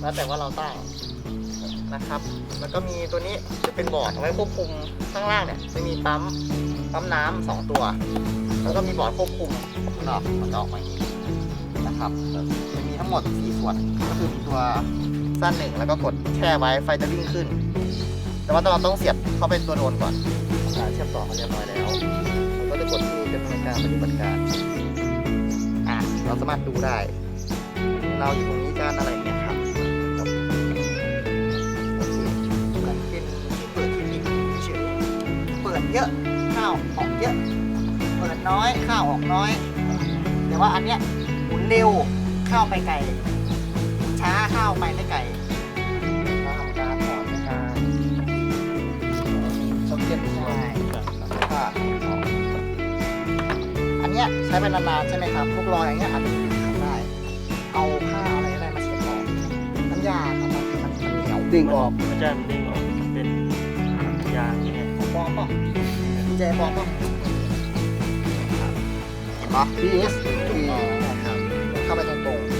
แล้วแต่ว่าเราตั้งนะครับ แล้วก็มีตัวนี้จะเป็นบอร์ดเอาไว้ควบคุมข้างล่างเนี่ยจะมีปั๊มปั๊มน้ำสองตัว แล้วก็มีบอร์ดควบคุมดอกมันะออกมาอย่างนี้นะครับจะมีทั้งหมดสี่ส่วนก็คือมีตัวสั้นหนึ่งแล้วก็กดแช่ไว้ไฟจะวิ่งขึ้น แต่ว่าเราต้องเสียบเข้าเป็นตัวโดรนก่อนเชื่อมต่อมาเรียบร้อยแล้วก็จะกดที่เป็นการปฏิบัติการอ่าเราสามารถดูได้ เราอยู่ตรงนี้กันอะไรเงี้ย เปิดเยอะข้าวออกเยอะ เปิดน้อยข้าวออกน้อย แต่ว่าอันเนี้ยหมุนเร็วข้าวไปไกลหมุนช้าข้าวไปไม่ไกลเราทำการถอดในการช็อคเก็ตใช่แล้วก็ออกอันเนี้ยใช้ไปนานๆใช่ไหมครับพวกรอยอย่างเงี้ยอาจจะทำได้ เอาผ้าอะไรอะไรมาเช็ดออกน้ำยาครับมันมันมันเหนียวดึงออกมันจะดึง เจบอกป่ะเห็นปะ BS คืองครับเข้าไปตรงๆ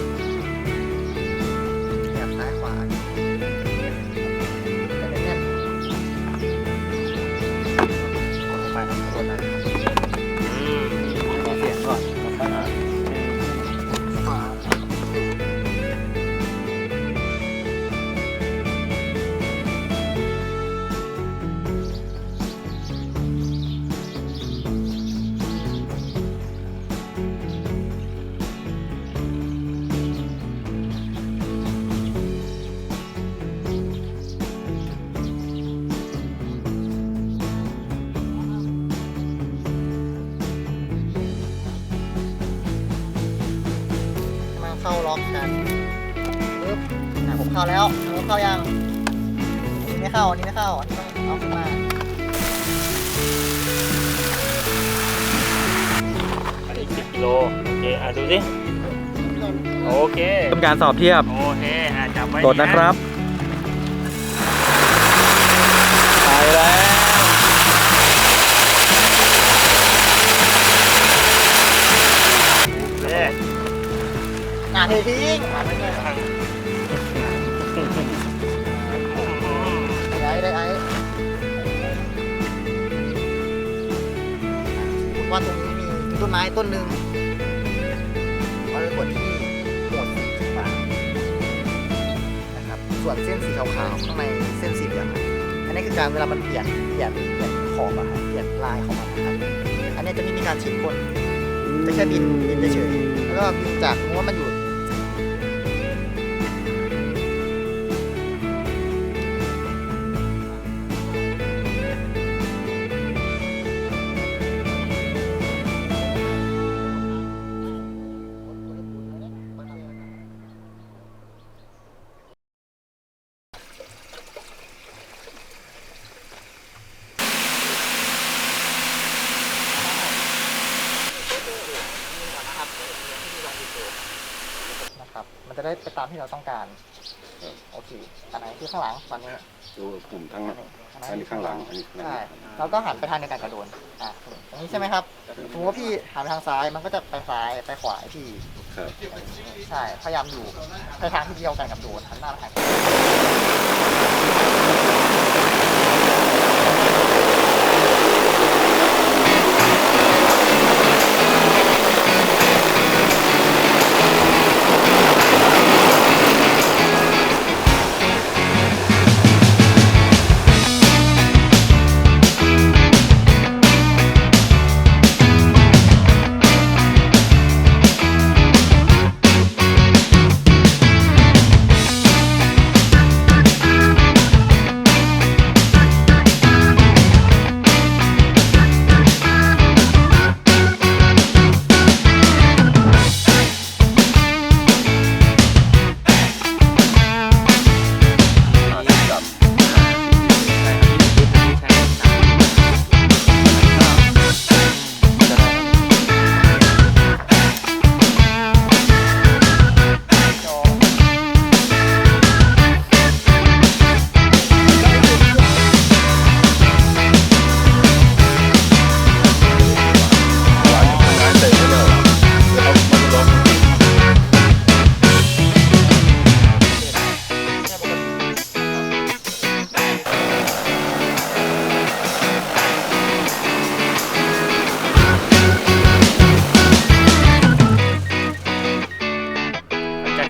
ล็อกกันปึ๊บอะผมเข้าแล้วผมเข้ายังอันนี้ไม่เข้าอันนี้ไม่เข้าอันนี้ต้องเอาขึ้นมาอีกสิบกิโลโอเคอะดูสิโอเคทำการสอบเทียบโอเคอะจับไว้กดนะครับ ต้นไม้ต้นหนึ่งเราจะกดที่โหมดสีฟ้านะครับส่วนเส้นสีขาวๆข้างในเส้นสีเหลืองอันนี้คือการเวลามันเปลี่ยนเปลี่ยนเปลี่ยนขอบอะครับเปลี่ยนลายของมันนะครับอันนี้จะไม่มีการฉีดคนจะแค่บินบินเฉยๆแล้วก็บินจากเพราะว่ามันอยู่ ครับ มันจะได้ไปตามที่เราต้องการโอเค อันไหนคือข้างหลังตอนนี้ดูปุ่มทั้งอันั้นนนี้อันนี้ข้างหลังอันนี้ข้างหลัใช่งเราก็หันไปทางในการกระโดดอะตรงนี้ใช่ไหมครับสมมติว่าพี่หันไปทางซ้าย มันก็จะไปซ้ายไปขวาให้พี่ ครับใช่ พยายามอยู่ในทางที่เดียวกันกับโดดหันหน้าไปทาง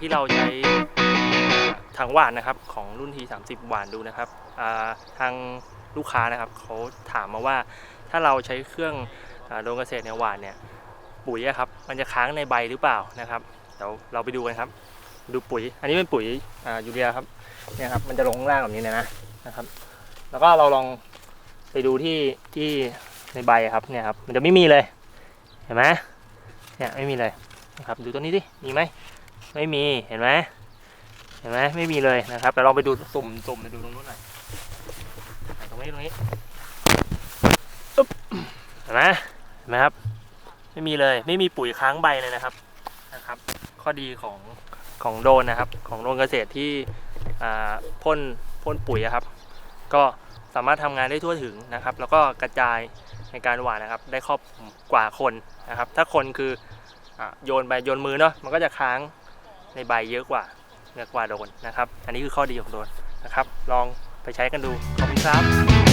ที่เราใช้ทางหวานนะครับของรุ่นที30 หวานดูนะครับทางลูกค้านะครับเขาถามมาว่าถ้าเราใช้เครื่องอาโดนเกษตรเนี่ยหวานเนี่ยปุ๋ยครับมันจะค้างในใบหรือเปล่านะครับเดี๋ยวเราไปดูกันครับ ดูปุ๋ย อันนี้เป็นปุ๋ยอ่ายูเรียครับเนี่ยครับมันจะลงล่างแบบนี้นะนะครับ แล้วก็เราลองไปดูที่ที่ในใบครับเนี่ยครับมันจะไม่มีเลยเห็นไหมเนี่ยไม่มีเลยนะครับดูตัวนี้ดิมีไหม ไม่มีเห็นไหมเห็นไหมไม่มีเลยนะครับแต่ลองไปดูสุ่มสุ่มไปดูตรงนู้นหน่อยตรงนี้ตรงนี้เห็นไหมเห็นไหมครับ ไม่มีเลยไม่มีปุ๋ยค้างใบเลยนะครับนะครับ ข้อดีของของโดนนะครับ ของโดนเกษตรที่อ่าพ่นพ่นปุ๋ยครับ ก็สามารถทำงานได้ทั่วถึงนะครับ แล้วก็กระจายในการหว่านนะครับ ได้ครอบกว่าคนนะครับ ถ้าคนคืออาโยนไปโยนมือเนาะมันก็จะค้าง ในใบเยอะกว่าเยอะกว่าโดนนะครับ อันนี้คือข้อดีของโดนนะครับ ลองไปใช้กันดูขอบคุณครับ